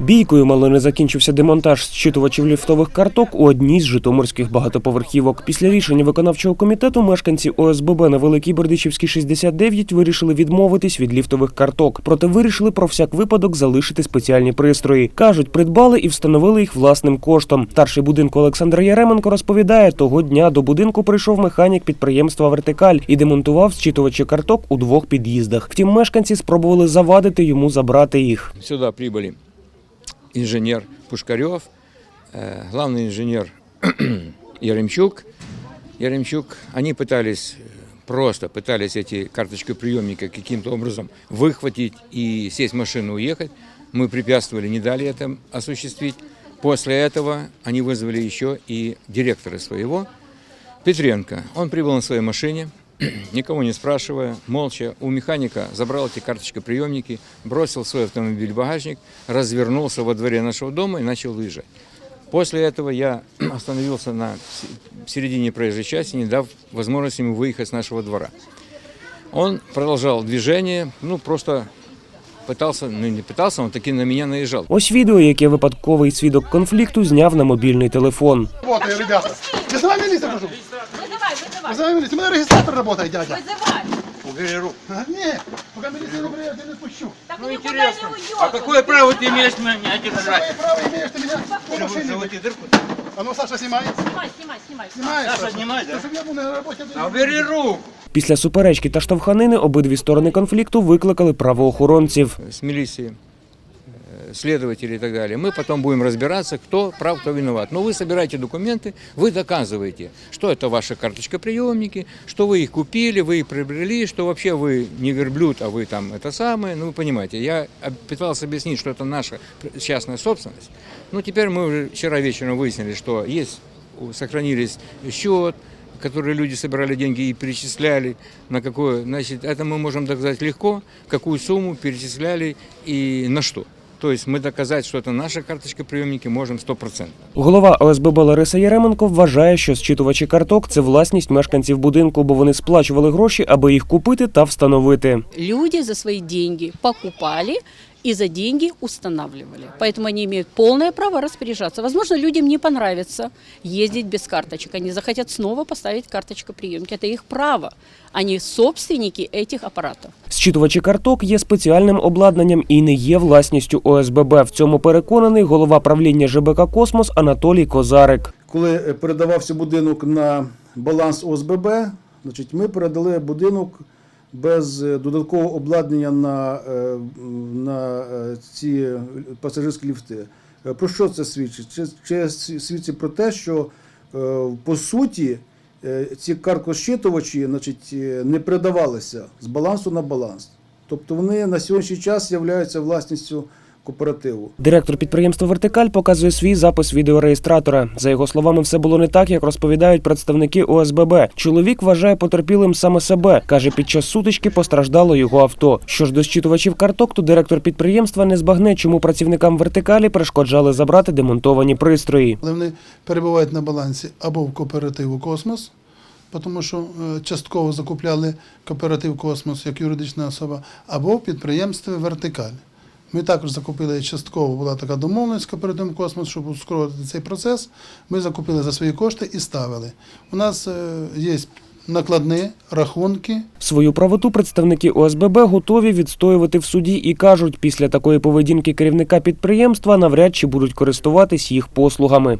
Бійкою мало не закінчився демонтаж зчитувачів ліфтових карток у одній з житомирських багатоповерхівок. Після рішення виконавчого комітету мешканці ОСББ на Великій Бердичівській 69 вирішили відмовитись від ліфтових карток. Проте вирішили про всяк випадок залишити спеціальні пристрої. кажуть, придбали і встановили їх власним коштом. Старший будинку Олександр Яременко розповідає, того дня до будинку прийшов механік підприємства Вертикаль і демонтував зчитувачі карток у двох під'їздах. Втім, мешканці спробували завадити йому забрати їх. Сюда прибыли инженер Пушкарев, э, главный инженер Яремчук. Яремчук, они пытались, э, просто пытались эти карточки-приемника каким-то образом выхватить и сесть в машину уехать. Мы препятствовали, не дали это осуществить. После этого они вызвали еще и директора своего, Петренко. Он прибыл на своей машине, никого не спрашивая, молча у механика забрал эти карточки-приемники, бросил свой автомобиль в багажник, развернулся во дворе нашего дома и начал выезжать. После этого я остановился на середине проезжей части, не дав возможности ему выехать с нашего двора. Он продолжал движение, ну просто пытался, ну не пытался, он таки на меня наезжал. Ось відео, яке випадковий свідок конфлікту зняв на мобільний телефон. Работаю, ребята. Вызывай милицию, прошу. Вызывай, вызывай, Вызывай милицию. У меня регистратор работает, дядя. вызывай. Убери руку. А, Не, пока милиция не приедет, я не отпущу. Так Ну, никуда интересно. не уйдет. А какое право ты имеешь меня держать? Какое право имеешь ты меня по машине? Заводи дырку. А ну, Саша, снимай. Снимай, снимай, снимай. Снимай, Саша, снимай, да? Чтобы я был на работе. А убери руку. Після суперечки та штовханини обидві сторони конфлікту викликали правоохоронців. С милиции, э, Следователи и так далее. Мы потом будем разбираться, кто прав, кто виноват. Но вы собираете документы, вы доказываете, что это ваши карточка-приемники, что вы их купили, вы их приобрели, что вообще вы не верблюд, а вы там это самое. Ну, вы понимаете, я пытался объяснить, что это наша частная собственность. Ну, теперь мы уже вчера вечером выяснили, что есть, сохранились счет, которые люди собирали деньги и перечисляли, на какое, значит, это мы можем доказать легко, какую сумму перечисляли и на что. То ми доказати, що це наші наша карточка можемо можем 100%. Голова ОСББ Лариса Яременко вважає, що зчитувачі карток це власність мешканців будинку, бо вони сплачували гроші, аби їх купити та встановити. люди за свої гроші покупали и за деньги устанавливали. Поэтому они имеют полное право распоряжаться. Возможно, людям не понравится ездить без карточек. Они захотят снова поставить карточку-приемки. Это их право. Они собственники этих аппаратов. Зчитувачі карток є спеціальним обладнанням і не є власністю ОСББ. В цьому переконаний голова правління ЖБК Космос Анатолій Козарик. коли е, передавався будинок на баланс ОСББ, значить, ми передали будинок без е, додаткового обладнання на, е, на е, ці пасажирські ліфти. Про що це свідчить? Чи, чи свідчить про те, що по суті ці каркосчитувачі значить, не передавалися з балансу на баланс. Тобто вони на сьогоднішній час являються власністю кооперативу. Директор підприємства Вертикаль показує свій запис відеореєстратора. За його словами, все було не так, як розповідають представники ОСББ. Чоловік вважає потерпілим саме себе. каже, під час сутички постраждало його авто. Що ж до щитувачів карток, то директор підприємства не збагне, чому працівникам вертикалі перешкоджали забрати демонтовані пристрої. Але вони перебувають на балансі або в кооперативу Космос, тому що е, частково закупляли кооператив Космос як юридична особа, або в підприємстві Вертикаль. Ми також закупили частково, була така домовленість з кооперативом Космос, щоб ускорити цей процес. Ми закупили за свої кошти і ставили. У нас е, є накладні рахунки. Свою правоту представники ОСББ готові відстоювати в суді і кажуть, після такої поведінки керівника підприємства навряд чи будуть користуватись їх послугами.